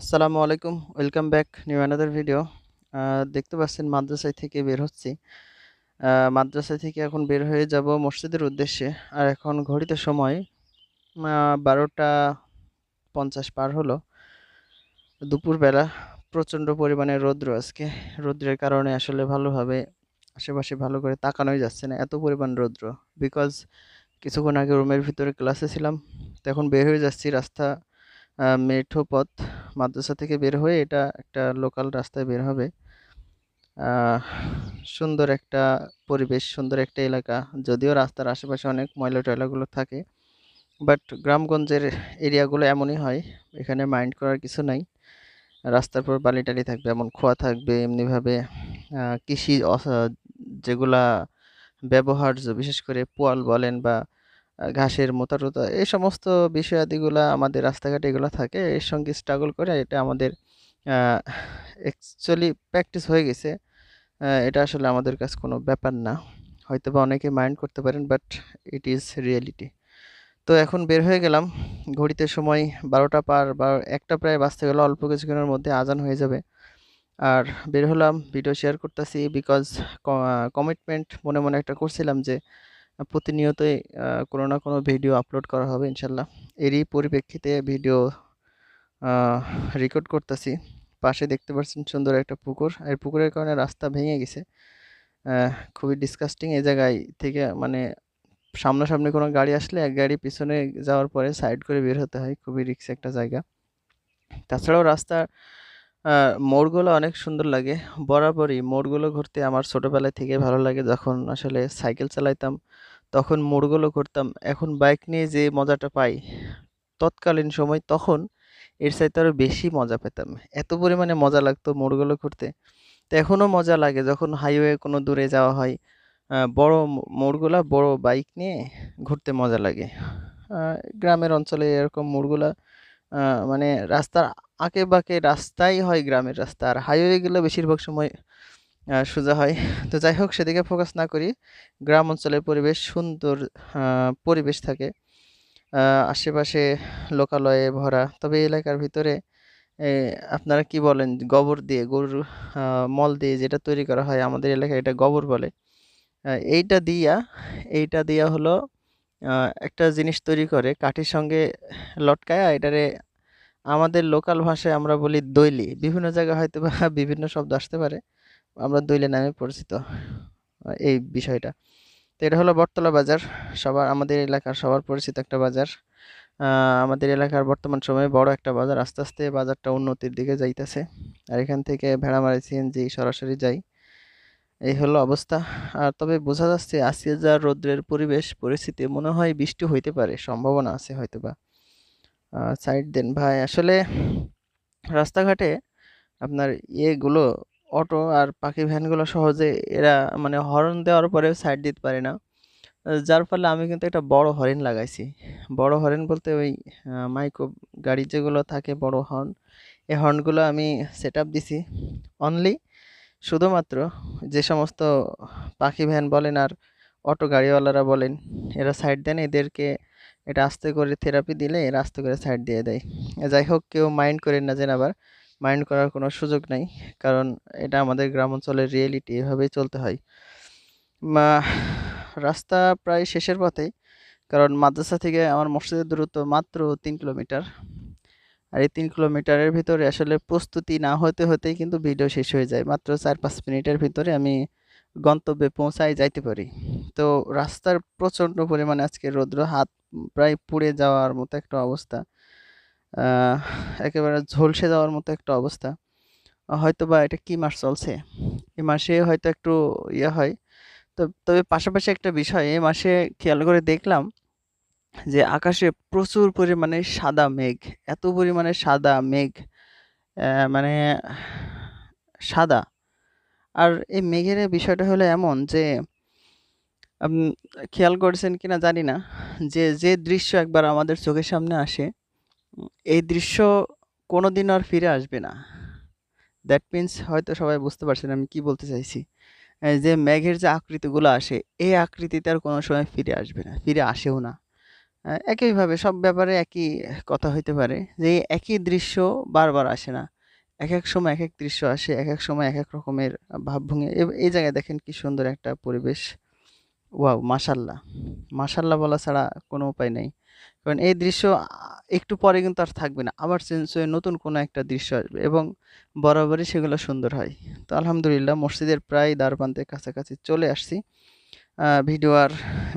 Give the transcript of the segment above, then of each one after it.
আসসালামু আলাইকুম, welcome back new another video. দেখতে পাচ্ছেন মাদ্রাসায় থেকে বের হচ্ছি। মাদ্রাসা থেকে এখন বের হয়ে যাব মসজিদের উদ্দেশ্যে। আর এখন ঘড়িতে সময় বারোটা পঞ্চাশ পার হলো। দুপুরবেলা প্রচণ্ড পরিমাণে রৌদ্র আজকে। রৌদ্রের কারণে আসলে ভালোভাবে আশেপাশে ভালো করে তাকানোই যাচ্ছে না, এত পরিমাণ রৌদ্র। বিকজ কিছুক্ষণ আগে রুমের ভিতরে ক্লাসে ছিলাম, তো এখন বের হয়ে যাচ্ছি রাস্তা মেঠো পথ মাদ্রাসা থেকে বের হয়ে এটা একটা লোকাল রাস্তায় বের হবে। সুন্দর একটা পরিবেশ, সুন্দর একটা এলাকা। যদিও রাস্তার আশেপাশে অনেক ময়লা টয়লাগুলো থাকে বাট গ্রামগঞ্জের এরিয়াগুলো এমনই হয়, এখানে মাইন্ড করার কিছু নাই। রাস্তার পর বালি টালি থাকবে, এমন খোয়া থাকবে, এমনিভাবে কৃষি যেগুলা ব্যবহার্য, বিশেষ করে পোয়াল বলেন বা ঘাসের মোতা টোতা এই সমস্ত বিষয়াদিগুলা আমাদের রাস্তাঘাটে এগুলো থাকে। এর সঙ্গে স্ট্রাগল করে এটা আমাদের অ্যাকচুয়ালি প্র্যাকটিস হয়ে গেছে। এটা আসলে আমাদের কাছে কোনো ব্যাপার না। হয়তো বা অনেকে মাইন্ড করতে পারেন বাট ইট ইজ রিয়েলিটি তো এখন বের হয়ে গেলাম। ঘড়িতে সময় বারোটা পার বা একটা প্রায় বাঁচতে গেলে, অল্প কিছুক্ষণের মধ্যে আজান হয়ে যাবে। আর বের হলাম ভিডিও শেয়ার করতেছি বিকজ কমিটমেন্ট মনে মনে একটা করছিলাম যে প্রতিনিয়তই কোনো না কোনো ভিডিও আপলোড করা হবে ইনশাল্লাহ। এরই পরিপ্রেক্ষিতে ভিডিও রেকর্ড করতেছি। পাশে দেখতে পাচ্ছেন সুন্দর একটা পুকুর। আর পুকুরের কারণে রাস্তা ভেঙে গেছে। খুবই ডিসকাস্টিং এই জায়গায় থেকে মানে সামনাসামনি কোনো গাড়ি আসলে এক গাড়ি পিছনে যাওয়ার পরে সাইড করে বের হতে হয়। খুবই রিস্ক একটা জায়গা। তাছাড়াও রাস্তার মোড়গুলো অনেক সুন্দর লাগে। বরাবরই মোড়গুলো ঘুরতে আমার ছোটোবেলা থেকে ভালো লাগে। যখন আসলে সাইকেল চালাইতাম, তখন মোড়গুলো ঘুরতাম। এখন বাইক নিয়ে যে মজাটা পাই, তৎকালীন সময় তখন এর চাইতে আরও বেশি মজা পেতাম। এত পরিমাণে মজা লাগতো মোড়গুলো ঘুরতে। তো এখনও মজা লাগে যখন হাইওয়ে কোনো দূরে যাওয়া হয়। বড় মোড়গুলা বড় বাইক নিয়ে ঘুরতে মজা লাগে। গ্রামের অঞ্চলে এরকম মোড়গুলা মানে রাস্তার আঁকে বাঁকে রাস্তাই হয় গ্রামের রাস্তা। আর হাইওয়েগুলো বেশিরভাগ সময় সোজা হয়। তো যাই হোক, সেদিকে ফোকাস না করি। গ্রাম অঞ্চলের পরিবেশ সুন্দর পরিবেশ থাকে। আশেপাশে লোকালয়ে ভরা। তবে এলাকার ভিতরে আপনারা কি বলেন? গোবর দিয়ে, গরুর মল দিয়ে যেটা তৈরি করা হয়, আমাদের এলাকায় এটা গোবর বলে। এইটা দিয়া এইটা দিয়া হলো একটা জিনিস তৈরি করে কাঠির সঙ্গে লটকায়া এটারে আমাদের লোকাল ভাষায় আমরা বলি দইলি বিভিন্ন জায়গায় হয়তো বা বিভিন্ন শব্দ আসতে পারে। আমরা দইলে নামে পরিচিত এই বিষয়টা। তো এটা হলো বটতলা বাজার। সবার, আমাদের এলাকার সবার পরিচিত একটা বাজার। আমাদের এলাকার বর্তমান সময়ে বড় একটা বাজার। আস্তে আস্তে বাজারটা উন্নতির দিকে যাইতেছে। আর এখান থেকে ভেড়ামারি, সিএনজি সরাসরি যাই। এই হলো অবস্থা। আর তবে বোঝা যাচ্ছে আজকে যা রৌদ্রের পরিবেশ, পরিস্থিতি, মনে হয় বৃষ্টি হইতে পারে, সম্ভাবনা আছে হয়তো বা সাইড দেন ভাই, আসলে রাস্তাঘাটে আপনার ইয়েগুলো, অটো আর পাখি ভ্যানগুলো সহজে এরা মানে হর্ন দেওয়ার পরেও সাইড দিতে পারে না। যার ফলে আমি কিন্তু একটা বড় হরেন লাগাইছি। বড় হরেন বলতে ওই মাইক্রো গাড়ি যেগুলো থাকে বড় হর্ন, এই হর্নগুলো আমি সেট আপ দিছি। অনলি শুধুমাত্র যে সমস্ত পাখি ভ্যান বলেন আর অটো গাড়িওয়ালারা বলেন, এরা সাইড দেন, এদেরকে এটা আস্তে করে থেরাপি দিলে এরা আস্তে করে সাইড দিয়ে দেয়। যাই হোক, কেউ মাইন্ড করেন না যেন আবার, মাইন্ড করার কোনো সুযোগ নাই, কারণ এটা আমাদের গ্রাম অঞ্চলের রিয়েলিটি, এভাবেই চলতে হয়। রাস্তা প্রায় শেষের পথেই, কারণ মাদ্রাসা থেকে আমার মসজিদের দূরত্ব মাত্র তিন কিলোমিটার। আর এই তিন কিলোমিটারের ভিতরে আসলে প্রস্তুতি না হতে হতেই কিন্তু ভিডিও শেষ হয়ে যায়। মাত্র চার পাঁচ মিনিটের ভিতরে আমি গন্তব্যে পৌঁছায় যাইতে পারি। তো রাস্তার প্রচণ্ড পরিমাণে আজকে রৌদ্র, হাত প্রায় পুড়ে যাওয়ার মতো একটা অবস্থা। একেবারে ঝলসে যাওয়ার মতো একটা অবস্থা। হয়তো বা এটা কি মাস চলছে? এ মাসে হয়তো একটু ইয়ে হয়। তো, তবে পাশাপাশি একটা বিষয়, এ মাসে খেয়াল করে দেখলাম যে আকাশে প্রচুর পরিমাণে সাদা মেঘ, এত পরিমাণে সাদা মেঘ মানে সাদা। আর এই মেঘের বিষয়টা হলো এমন যে আপনি খেয়াল করেছেন কিনা জানি না, যে যে দৃশ্য একবার আমাদের চোখের সামনে আসে, এই দৃশ্য কোনোদিন আর ফিরে আসবে না। দ্যাট মিন্স হয়তো সবাই বুঝতে পারছেন আমি কি বলতে চাইছি। যে মেঘের যে আকৃতিগুলো আসে, এই আকৃতিতে আর কোনো সময় ফিরে আসবে না, ফিরে আসেও না। একইভাবে সব ব্যাপারে একই কথা হইতে পারে যে একই দৃশ্য বারবার আসে না। এক এক সময় এক এক দৃশ্য আসে, এক এক সময় এক এক রকমের ভাবভঙ্গি এই জায়গায় দেখেন কি সুন্দর একটা পরিবেশ। ওয়াও! মাশাআল্লাহ। মাশাআল্লাহ বলা ছাড়া কোনো উপায় নাই। কারণ এই দৃশ্য একটু পরে কিন্তু আর থাকবে না। আবার চেঞ্জ হয়ে নতুন কোনো একটা দৃশ্য আসবে এবং বরাবরই সেগুলো সুন্দর হয়। তো আলহামদুলিল্লাহ মসজিদের প্রায় দ্বারপ্রান্তের কাছাকাছি চলে আসছি। ভিডিও আর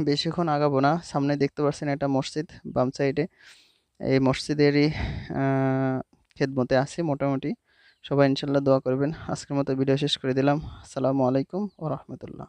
বেশিক্ষণ আগাবো না। সামনে দেখতে পাচ্ছেন একটা মসজিদ বাম সাইডে। এই মসজিদেরই খেদমতে আছে মোটামুটি। সবাই ইনশাল্লাহ দোয়া করবেন। আজকের মতো ভিডিও শেষ করে দিলাম। আসসালামু আলাইকুম ও রাহমাতুল্লাহ।